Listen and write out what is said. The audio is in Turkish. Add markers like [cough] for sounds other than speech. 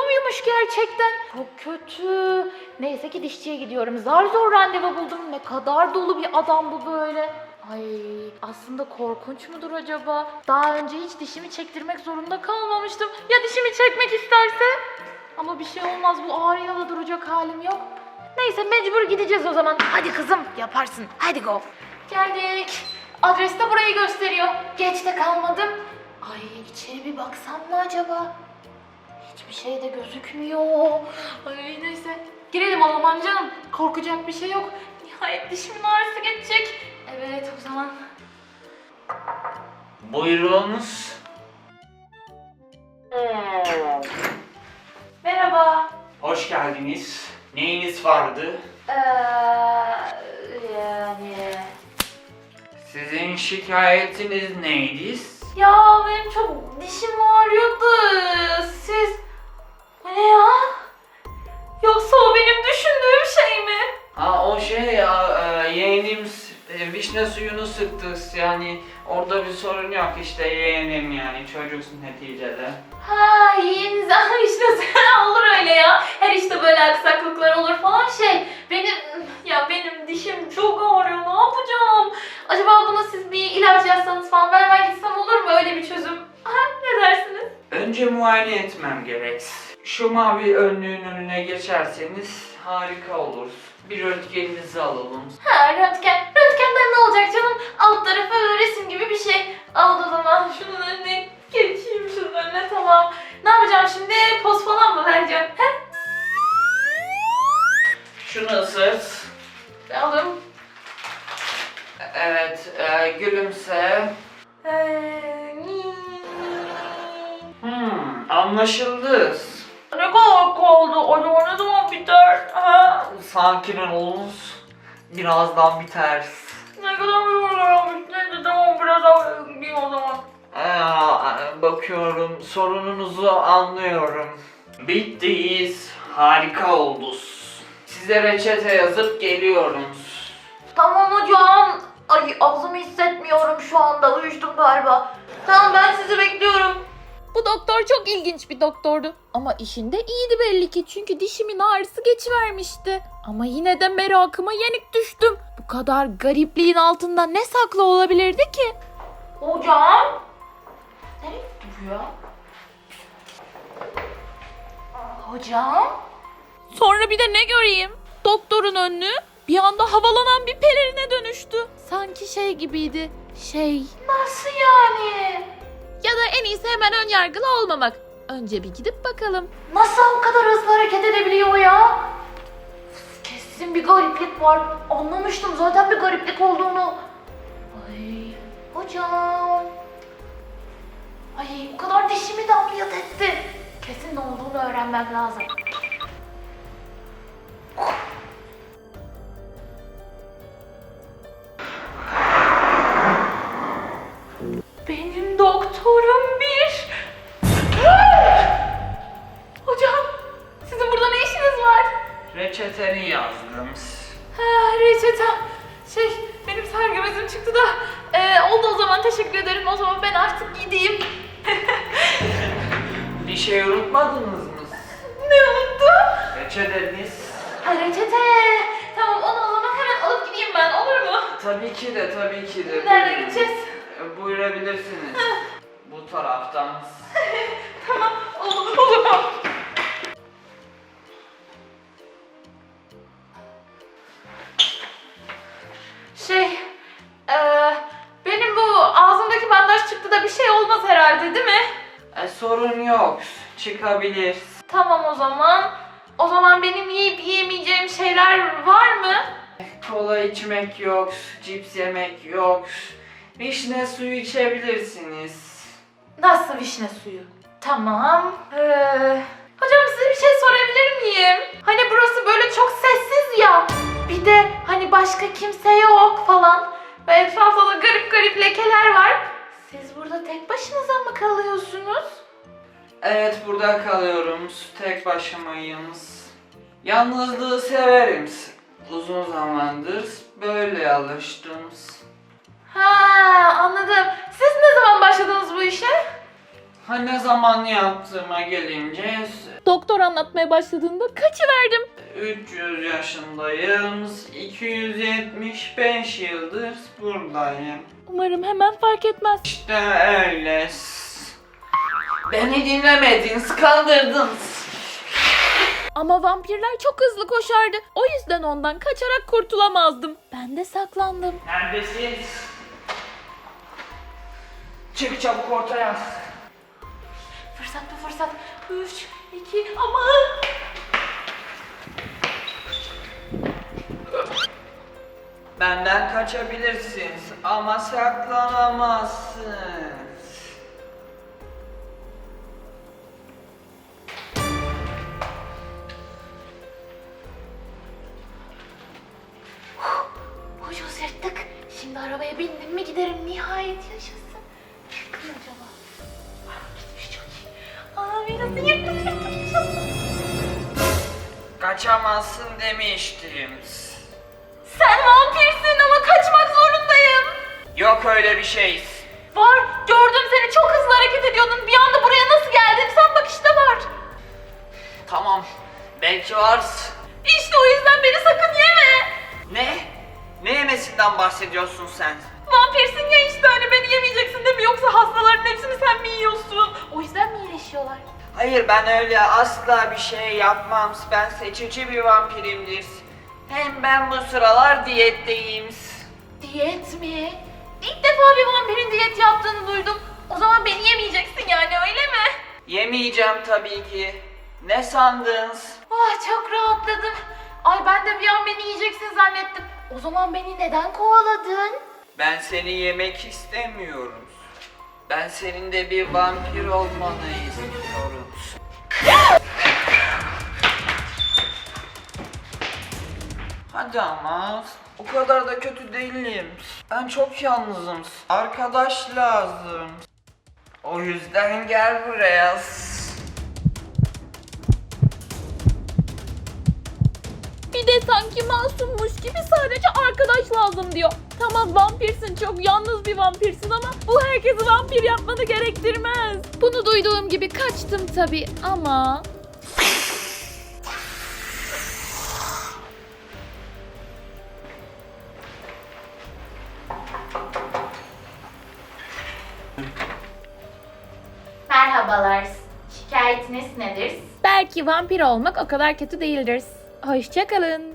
olabiliyor muymuş gerçekten? Çok kötü. Neyse ki dişçiye gidiyorum. Zar zor randevu buldum. Ne kadar dolu bir adam bu böyle. Ay aslında korkunç mudur acaba? Daha önce hiç dişimi çektirmek zorunda kalmamıştım. Ya dişimi çekmek isterse? Ama bir şey olmaz bu ağrıyla da duracak halim yok. Neyse mecbur gideceğiz o zaman. Hadi kızım yaparsın. Hadi go. Geldik. Adres de burayı gösteriyor. Geç de kalmadım. Ay içeri bir baksam mı acaba? Hiçbir şey de gözükmüyor. Ay neyse. Girelim o zaman canım. Korkacak bir şey yok. Nihayet dişimin ağrısı geçecek. Evet o zaman. Buyurunuz. Merhaba. Hoş geldiniz. Neyiniz vardı? Ee, yani... Sizin şikayetiniz neydi? Ya benim çok dişim ağrıyordu. Siz... Bu ne ya? Yoksa o benim düşündüğüm şey mi? Ha o şey ya e, yeğenim e, vişne suyunu sıktı yani orada bir sorun yok işte yeğenim yani çocuksun neticede. Ha yeğeniz işte olur öyle ya. Her işte böyle aksaklıklar olur falan şey. Benim ya benim dişim çok ağrıyor ne yapacağım? Acaba buna siz bir ilaç yazsanız falan ben gitsem olur mu öyle bir çözüm? Ha, [laughs] ne dersiniz? Önce muayene etmem gerek. Şu mavi önlüğün önüne geçerseniz harika olur. Bir röntgeninizi alalım. Ha röntgen. Röntgenden ne olacak canım? Alt tarafı resim gibi bir şey. Al o zaman şunun önüne geçeyim şunun önüne tamam. Ne yapacağım şimdi? Poz falan mı vereceğim? He? Şunu ısırt. Aldım. Evet, e, gülümse. Ee, Hmm, anlaşıldı. Kadar kaldı? Acaba ne zaman biter? Ha? Sakin olunuz. Birazdan biter. Ne kadar yoruyorum. Neyse tamam biraz daha gideyim o zaman. Aa, bakıyorum sorununuzu anlıyorum. Bittiyiz. Harika olduz. Size reçete yazıp geliyorum. Tamam hocam. Ay ağzımı hissetmiyorum şu anda. Uyuştum galiba. Tamam ben sizi bekliyorum. Bu doktor çok ilginç bir doktordu. Ama işinde iyiydi belli ki çünkü dişimin ağrısı geçivermişti. Ama yine de merakıma yenik düştüm. Bu kadar garipliğin altında ne saklı olabilirdi ki? Hocam? Nereye ya? Hocam? Sonra bir de ne göreyim? Doktorun önlüğü bir anda havalanan bir pelerine dönüştü. Sanki şey gibiydi. Şey. Nasıl yani? Ya da en iyisi hemen ön yargılı olmamak. Önce bir gidip bakalım. Nasıl o kadar hızlı hareket edebiliyor ya? Kesin bir gariplik var. Anlamıştım zaten bir gariplik olduğunu. Ay hocam. Ay bu kadar dişimi de ameliyat etti. Kesin ne olduğunu öğrenmem lazım. Reçeteni yazdım. Ha, reçetem. Şey, benim sergi bezim çıktı da. Ee, oldu o zaman teşekkür ederim. O zaman ben artık gideyim. [laughs] Bir şey unutmadınız mı? ne unuttum? Reçeteniz. Ha, reçete. Tamam onu o zaman hemen alıp gideyim ben olur mu? Tabii ki de tabii ki de. Nerede Buyurun. gideceğiz? E, Buyurabilirsiniz. Bu taraftan. [laughs] Tamam, olur, o Şey, eee, benim bu ağzımdaki bandaj çıktı da bir şey olmaz herhalde değil mi? E, sorun yok. Çıkabilir. Tamam o zaman. O zaman benim yiyip yiyemeyeceğim şeyler var mı? Kola içmek yok, cips yemek yok. Vişne suyu içebilirsiniz. Nasıl vişne suyu? Tamam. Ee, hocam size bir şey sorabilir miyim? Tek başımayım. Yalnızlığı severim. Uzun zamandır böyle alıştım. Ha anladım. Siz ne zaman başladınız bu işe? Ha ne zaman yaptığıma gelince Doktor anlatmaya başladığında kaçı verdim? 300 yaşındayım. 275 yıldır buradayım. Umarım hemen fark etmez. İşte öyle. Beni dinlemediniz, kandırdınız. Ama vampirler çok hızlı koşardı. O yüzden ondan kaçarak kurtulamazdım. Ben de saklandım. Neredesiniz? Çık çabuk ortaya. Fırsat bu fırsat. Üç, iki, ama... Benden kaçabilirsiniz ama saklanamazsınız. Arabaya bindim mi giderim. Nihayet yaşasın. Yakın acaba? Aa, gitmiş çok iyi. Aa, biraz yırttık yırttık yaşasın. Kaçamazsın demiştim. Sen vampirsin ama kaçmak zorundayım. Yok öyle bir şey. Var. Gördüm seni çok hızlı hareket ediyordun. Bir anda buraya nasıl geldin? Sen bak işte var. Tamam. Belki varsın. İşte Yemesinden bahsediyorsun sen? Vampirsin ya işte hani beni yemeyeceksin değil mi? Yoksa hastaların hepsini sen mi yiyorsun? O yüzden mi iyileşiyorlar? Hayır ben öyle asla bir şey yapmam. Ben seçici bir vampirimdir. Hem ben bu sıralar diyetteyim. Diyet mi? İlk defa bir vampirin diyet yaptığını duydum. O zaman beni yemeyeceksin yani öyle mi? Yemeyeceğim tabii ki. Ne sandınız? Ah çok rahatladım. De bir an beni yiyeceksin zannettim. O zaman beni neden kovaladın? Ben seni yemek istemiyorum. Ben senin de bir vampir olmanı istiyorum. Hadi ama o kadar da kötü değilim. Ben çok yalnızım. Arkadaş lazım. O yüzden gel buraya. Bir de sanki masummuş gibi sadece arkadaş lazım diyor. Tamam vampirsin çok yalnız bir vampirsin ama bu herkesi vampir yapmanı gerektirmez. Bunu duyduğum gibi kaçtım tabii ama... Merhabalar. Şikayetiniz nedir? Belki vampir olmak o kadar kötü değildir. Hoşçakalın.